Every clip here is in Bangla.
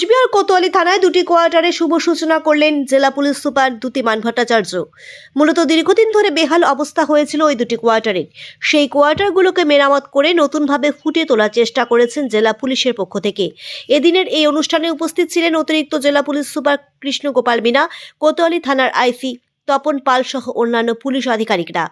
কোচবিহার কোতোয়ালি থানায় দুটি কোয়ার্টারে শুভ সূচনা করলেন জেলা পুলিশ সুপার দ্যুতিমান ভট্টাচার্য। মূলত দীর্ঘদিন ধরে বেহাল অবস্থা হয়েছিল ওই দুটি কোয়ার্টারে। সেই কোয়ার্টারগুলোকে মেরামত করে নতুনভাবে ফুটে তোলার চেষ্টা করেছেন জেলা পুলিশের পক্ষ থেকে। এদিনের এই অনুষ্ঠানে উপস্থিত ছিলেন অতিরিক্ত জেলা পুলিশ সুপার কৃষ্ণ গোপাল মিনা, কোতোয়ালি থানার আইসি তপন পাল সহ অন্যান্য পুলিশ আধিকারিকরা।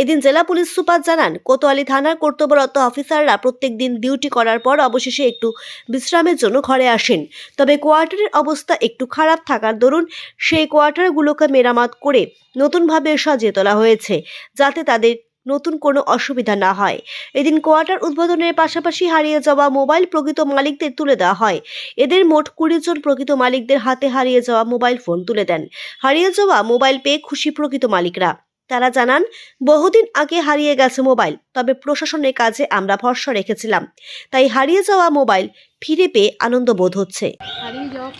এদিন জেলা পুলিশ সুপার জানান, কোতোয়ালি থানার কর্তব্যরত অফিসাররা প্রত্যেক দিন ডিউটি করার পর অবশেষে একটু বিশ্রামের জন্য ঘরে আসেন। তবে কোয়ার্টারের অবস্থা একটু খারাপ থাকার দরুন সেই কোয়ার্টারগুলোকে মেরামত করে নতুনভাবে সাজিয়ে তোলা হয়েছে, যাতে তাদের নতুন কোনো অসুবিধা না হয়। এদিন কোয়ার্টার উদ্বোধনের পাশাপাশি হারিয়ে যাওয়া মোবাইল প্রকৃত মালিকদের তুলে দেওয়া হয়। এদের মোট কুড়ি জন প্রকৃত মালিকদের হাতে হারিয়ে যাওয়া মোবাইল ফোন তুলে দেন। হারিয়ে যাওয়া মোবাইল পেয়ে খুশি প্রকৃত মালিকরা। তারা জানান, বহুদিন আগে হারিয়ে গেছে মোবাইল, তবে প্রশাসনের কাজে আমরা ভরসা রেখেছিলাম। তাই হারিয়ে যাওয়া মোবাইল ফিরে পেয়ে আনন্দ বোধ হচ্ছে। হারিয়ে যাওয়া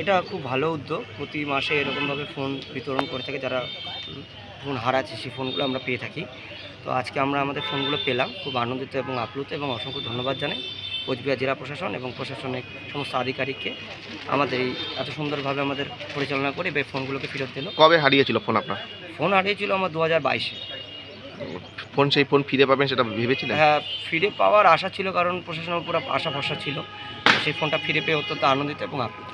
এটা খুব ভালো উদ্যোগ। প্রতি মাসে এরকমভাবে ফোন বিতরণ করে থাকে যারা ফোন হারাচ্ছে সেই ফোনগুলো আমরা পেয়ে থাকি। তো আজকে আমরা আমাদের ফোনগুলো পেলাম। খুব আনন্দিত এবং আপ্লুত এবং অসংখ্য ধন্যবাদ জানাই কোচবিহার জেলা প্রশাসন এবং প্রশাসনের সমস্ত আধিকারিককে। আমাদের এই এত সুন্দরভাবে আমাদের পরিচালনা করে এই ফোনগুলোকে ফেরত দিল। কবে হারিয়েছিল ফোন আপনার? ফোন হারিয়েছিল আমার দু হাজার বাইশে। ফোন সেই ফোন ফিরে পাবেন সেটা ভেবেছিলেন? হ্যাঁ ফিরে পাওয়ার আশা ছিল কারণ প্রশাসনের উপর আশা ভরসা ছিল। সেই ফোনটা ফিরে পেয়ে অত্যন্ত আনন্দিত এবং আপ্লুত।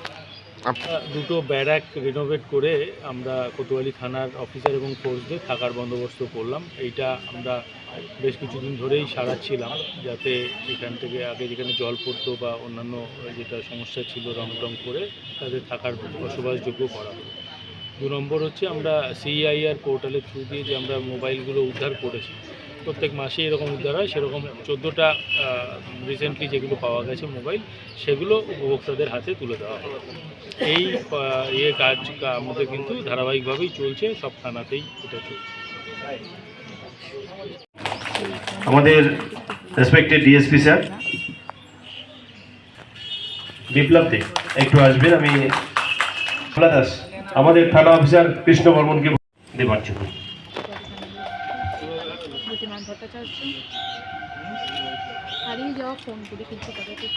দুটো ব্যারাক রিনোভেট করে আমরা কোতোয়ালি থানার অফিসার এবং ফোর্সদের থাকার বন্দোবস্ত করলাম। এইটা আমরা বেশ কিছুদিন ধরেই সারাচ্ছিলাম যাতে এখান থেকে আগে যেখানে জল পড়তো বা অন্যান্য যেটা সমস্যা ছিল রং টং করে তাদের থাকার বসবাসযোগ্য করা হলো দু নম্বর হচ্ছে আমরা সিআইআর পোর্টালের থ্রু দিয়ে যে আমরা মোবাইলগুলো উদ্ধার করেছি প্রত্যেক মাসে এরকম উদ্ধার হয়। সেরকম চোদ্দোটা রিসেন্টলি যেগুলো পাওয়া গেছে মোবাইল সেগুলো উপভোক্তাদের হাতে তুলে দেওয়া হবে এই ইয়ে কাজ আমাদের কিন্তু ধারাবাহিকভাবেই চলছে, সব থানাতেই এটা চলছে। আমাদের respected DSP sir Biplab De, একটু আসবেন, আমি দাস, আমাদের থানা অফিসার কৃষ্ণ বর্মনকে দেবার জন্য। দ্যুতিমান ভট্টাচার্য হারিয়ে যাওয়া ফোনগুলি কিন্তু তাদেরকে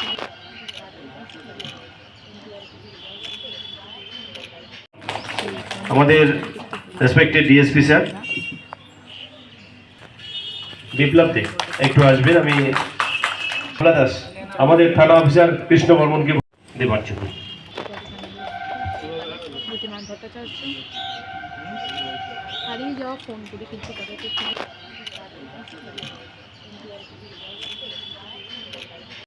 আমাদের respected DSP sir Biplab De, একটু আসবেন, আমি দাস, আমাদের থানা অফিসার কৃষ্ণ বর্মনকে দেবার জন্য। জ্যোতিমান ভট্টাচার্য। হারিয়ে যাওয়া ফোনগুলি কিন্তু তাদেরকে